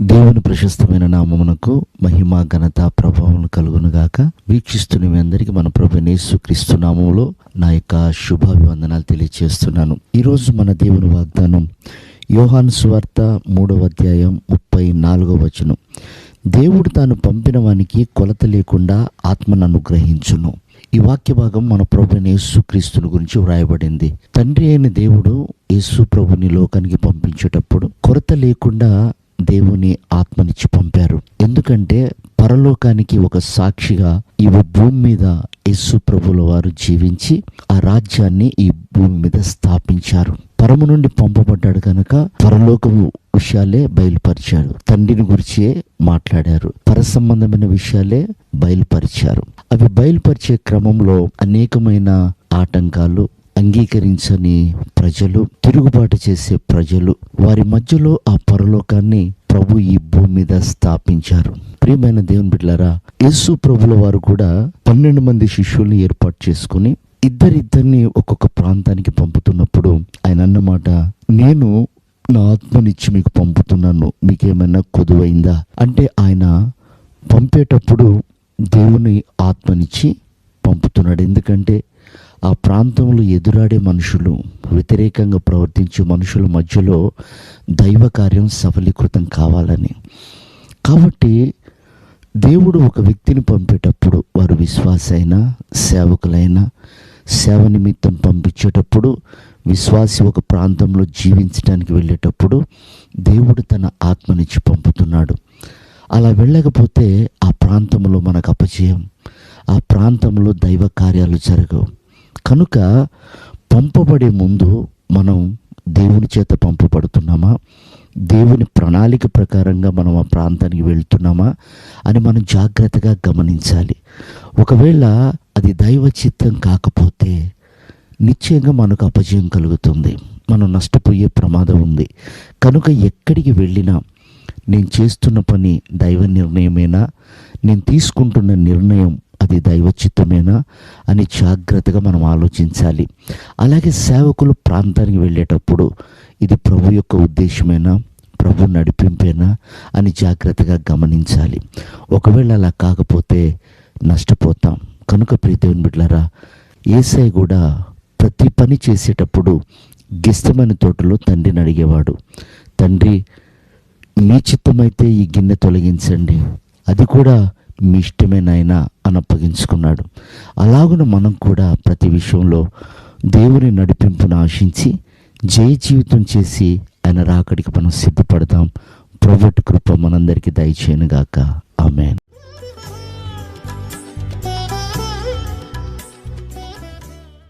దేవుని ప్రశస్తమైన నామమునకు మహిమ ఘనత ప్రభావం కలుగును గాక వీక్షిస్తున్న మీ అందరికీ మన ప్రభు యేసు క్రీస్తు నామములో నా యొక్క శుభాభివందనాలు తెలియజేస్తున్నాను ఈరోజు మన దేవుని వాగ్దానం యోహాను సువార్త మూడవ అధ్యాయం ముప్పై నాలుగవ వచనం. దేవుడు తాను పంపిన వానికి కొలత లేకుండా ఆత్మను అనుగ్రహించును. ఈ వాక్య భాగం మన ప్రభు యేసు క్రీస్తుని గురించి వ్రాయబడింది. తండ్రి అయిన దేవుడు యేసు ప్రభుని లోకానికి పంపించేటప్పుడు కొరత లేకుండా దేవుని ఆత్మనిచ్చి పంపారు. ఎందుకంటే పరలోకానికి ఒక సాక్షిగా ఈ భూమి మీద యేసు ప్రభుల వారు జీవించి ఆ రాజ్యాన్ని ఈ భూమి మీద స్థాపించారు. పరము నుండి పంపబడ్డాడు కనుక పరలోకము విషయాలే బయలుపరిచాడు. తండ్రిని గురించే మాట్లాడారు. పర సంబంధమైన విషయాలే బయలుపరిచారు. అవి బయలుపరిచే క్రమంలో అనేకమైన ఆటంకాలు అంగీకరించని ప్రజలు తిరుగుబాటు చేసే ప్రజలు వారి మధ్యలో ఆ పరలోకాన్ని ప్రభు ఈ భూమి మీద స్థాపించారు. ప్రియమైన దేవుని బిడ్డలారా యేసు ప్రభుల వారు కూడా పన్నెండు మంది శిష్యుల్ని ఏర్పాటు చేసుకుని ఇద్దరిద్దరిని ఒక్కొక్క ప్రాంతానికి పంపుతున్నప్పుడు ఆయన అన్నమాట నేను నా ఆత్మనిచ్చి మీకు పంపుతున్నాను. మీకేమైనా కొదువైందా? అంటే ఆయన పంపేటప్పుడు దేవుని ఆత్మనిచ్చి పంపుతున్నాడు. ఎందుకంటే ఆ ప్రాంతంలో ఎదురాడే మనుషులు వ్యతిరేకంగా ప్రవర్తించే మనుషుల మధ్యలో దైవ కార్యం సఫలీకృతం కావాలని. కాబట్టి దేవుడు ఒక వ్యక్తిని పంపేటప్పుడు వారు విశ్వాసైనా సేవకులైనా సేవ నిమిత్తం పంపించేటప్పుడు విశ్వాసి ఒక ప్రాంతంలో జీవించడానికి వెళ్ళేటప్పుడు దేవుడు తన ఆత్మనిచ్చి పంపుతున్నాడు. అలా వెళ్ళకపోతే ఆ ప్రాంతంలో మనకు అపజయం ఆ ప్రాంతంలో దైవ కార్యాలు జరగవు. కనుక పంపబడే ముందు మనం దేవుని చేత పంపబడుతున్నామా? దేవుని ప్రణాళిక ప్రకారంగా మనం ఆ ప్రాంతానికి వెళ్తున్నామా? అని మనం జాగ్రత్తగా గమనించాలి. ఒకవేళ అది దైవ చిత్తం కాకపోతే నిశ్చయంగా మనకు అపజయం కలుగుతుంది. మనం నష్టపోయే ప్రమాదం ఉంది. కనుక ఎక్కడికి వెళ్ళినా నేను చేస్తున్న పని దైవ నిర్ణయమేనా? నేను తీసుకుంటున్న నిర్ణయం అది దైవ చిత్తమేనా అని జాగ్రత్తగా మనం ఆలోచించాలి. అలాగే సేవకులు ప్రాంతానికి వెళ్ళేటప్పుడు ఇది ప్రభు యొక్క ఉద్దేశమేనా ప్రభు నడిపింపేనా అని జాగ్రత్తగా గమనించాలి. ఒకవేళ అలా కాకపోతే నష్టపోతాం. కనుక ప్రీతేవన్ బిడ్లారా ఏసై కూడా ప్రతి పని చేసేటప్పుడు గిష్టమైన తోటలో తండ్రిని అడిగేవాడు తండ్రి మీ చిత్తమైతే ఈ గిన్నె తొలగించండి. అది కూడా మీ ఇష్టమే నాయన అని అప్పగించుకున్నాడు. అలాగున మనం కూడా ప్రతి విషయంలో దేవుని నడిపింపును ఆశించి జయ జీవితం చేసి ఆయన రాకడికి మనం సిద్ధపడదాం ప్రభుట్ కృప మనందరికీ దయచేయనుగాక.